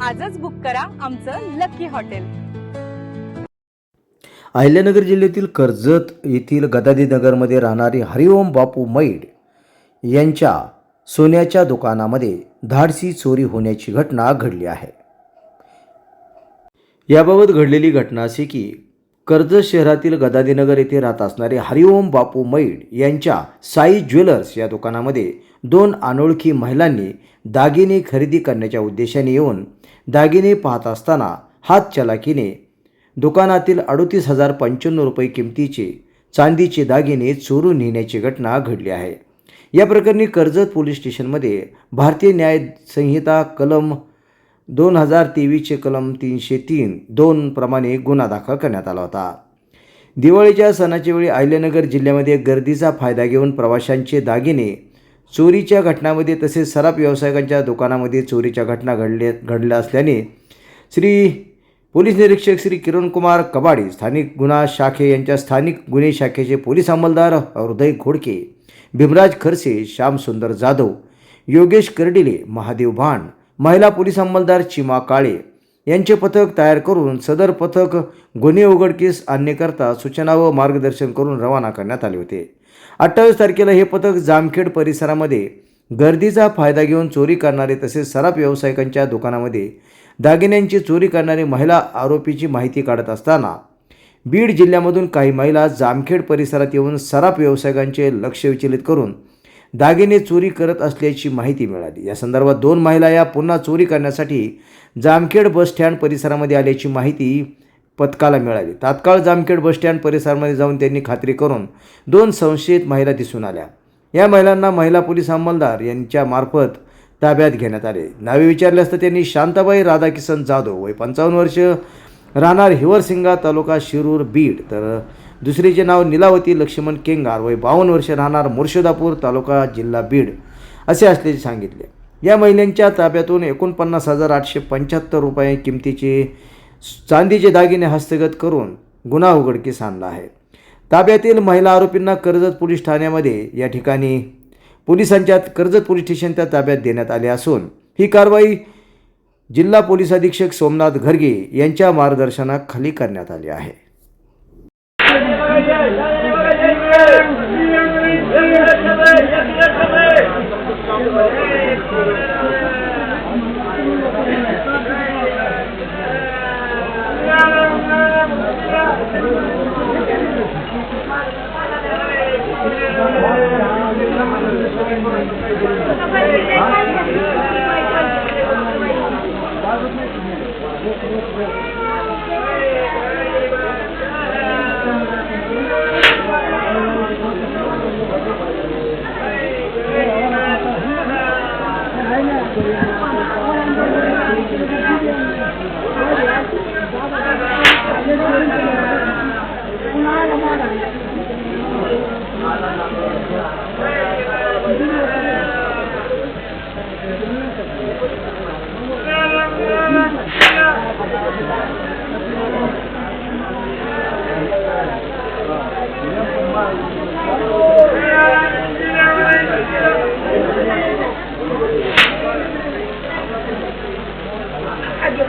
आजच बुक करा आमचं लकी हॉटेल. अहिल्यानगर जिल्ह्यातील कर्जत येथील गदादीनगरमध्ये राहणारी हरिओम बापू मैड यांच्या सोन्याच्या दुकानामध्ये धाडसी चोरी होण्याची घटना घडली आहे. याबाबत घडलेली घटना अशी की कर्जत शहरातील गदादीनगर येथे राहत असणारे हरिओम बापू मैड यांच्या साई ज्वेलर्स या दुकानामध्ये दोन अनोळखी महिलांनी दागिने खरेदी करण्याच्या उद्देशाने येऊन दागिने पाहत असताना हात चलाकीने दुकानातील अडोतीस हजार पंच्याण्णव रुपये किमतीचे चांदीचे दागिने चोरून नेण्याची घटना घडली आहे. या प्रकरणी कर्जत पोलीस स्टेशनमध्ये भारतीय न्याय संहिता कलम दोन हजार तेवीसचे कलम तीनशे तीन दोन प्रमाणे गुन्हा दाखल करण्यात आला होता. दिवाळीच्या सणाच्या वेळी अहिल्यानगर जिल्ह्यामध्ये गर्दीचा फायदा घेऊन प्रवाशांचे दागिने चोरीच्या घटनामध्ये तसेच सराफ व्यावसायिकांच्या दुकानामध्ये चोरीच्या घटना घडल्या घडल्या असल्याने श्री पोलीस निरीक्षक श्री किरणकुमार कबाडी स्थानिक गुन्हा शाखे यांच्या स्थानिक गुन्हे शाखेचे पोलीस अंमलदार हृदय घोडके भीमराज खरसे श्यामसुंदर जाधव योगेश कर्डिले महादेव भाण महिला पोलीस अंमलदार चिमा काळे यांचे पथक तयार करून सदर पथक गुन्हे उघडकीस आणण्याकरता सूचना व मार्गदर्शन करून रवाना करण्यात आले होते. अठ्ठावीस तारखेला हे पथक जामखेड परिसरामध्ये गर्दीचा फायदा घेऊन चोरी करणारे तसेच सराफ व्यावसायिकांच्या दुकानामध्ये दागिन्यांची चोरी करणारी महिला आरोपीची माहिती काढत असताना बीड जिल्ह्यामधून काही महिला जामखेड परिसरात येऊन सराफ व्यावसायिकांचे लक्ष विचलित करून दागिने चोरी करत असल्याची माहिती मिळाली. या संदर्भात दोन महिला या पुन्हा चोरी करण्यासाठी जामखेड बस स्टँड परिसरामध्ये आल्याची माहिती पथकाला मिळाली. तात्काळ जामखेड बस स्टँड परिसरामध्ये जाऊन त्यांनी खात्री करून दोन संशयित महिला दिसून आल्या. या महिलांना महिला पोलीस अंमलदार यांच्या मार्फत ताब्यात घेण्यात आले. नावे विचारले असता त्यांनी शांताबाई राधाकिसन जाधव वय पंचावन्न वर्ष राहणार हिवरसिंगा तालुका शिरूर बीड. तर दुसरीचे नाव निलावती लक्ष्मण केंगार वय बावन्न वर्ष राहणार मुर्शिदापूर तालुका जिल्हा बीड असे असल्याचे सांगितले. या महिलांच्या ताब्यातून एकोणपन्नास हजार आठशे पंच्याहत्तर रुपये किमतीचे चांदीचे दागिने हस्तगत करून गुन्हा उघडकीस आणला आहे. ताब्यातील महिला आरोपींना कर्जत पोलीस ठाण्यामध्ये या ठिकाणी पोलिसांच्या कर्जत पोलीस स्टेशनच्या ताब्यात देण्यात आले असून ही कारवाई जिल्हा पोलीस अधीक्षक सोमनाथ घरगे यांच्या मार्गदर्शनाखाली करण्यात आली आहे. Thank you.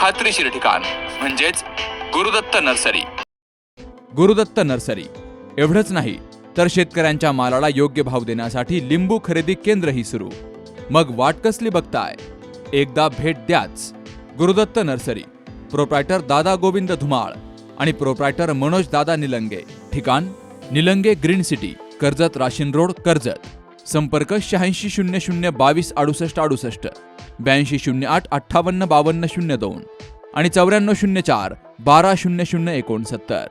खात्रीशीर ठिकाण म्हणजेच गुरुदत्त नर्सरी. गुरुदत्त नर्सरी. एवढंच नाही तर शेतकऱ्यांच्या मालाला योग्य भाव देण्यासाठी लिंबू खरेदी केंद्रही सुरू. मग वाट कसली बघताय? एकदा भेट द्याच. गुरुदत्त नर्सरी. प्रोप्रायटर दादा गोविंद धुमाळ आणि प्रोप्रायटर मनोज दादा निलंगे. ठिकाण Nilange green city Karjat Rashin road Karjat. संपर्क शहाऐंशी शून्य शून्य बावीस अडुसष्ट अडुसष्ट. ब्याऐंशी शून्य आठ अठ्ठावन्न बावन्न शून्य दोन आणि चौऱ्याण्णव शून्य चार बारा शून्य शून्य एकोणसत्तर.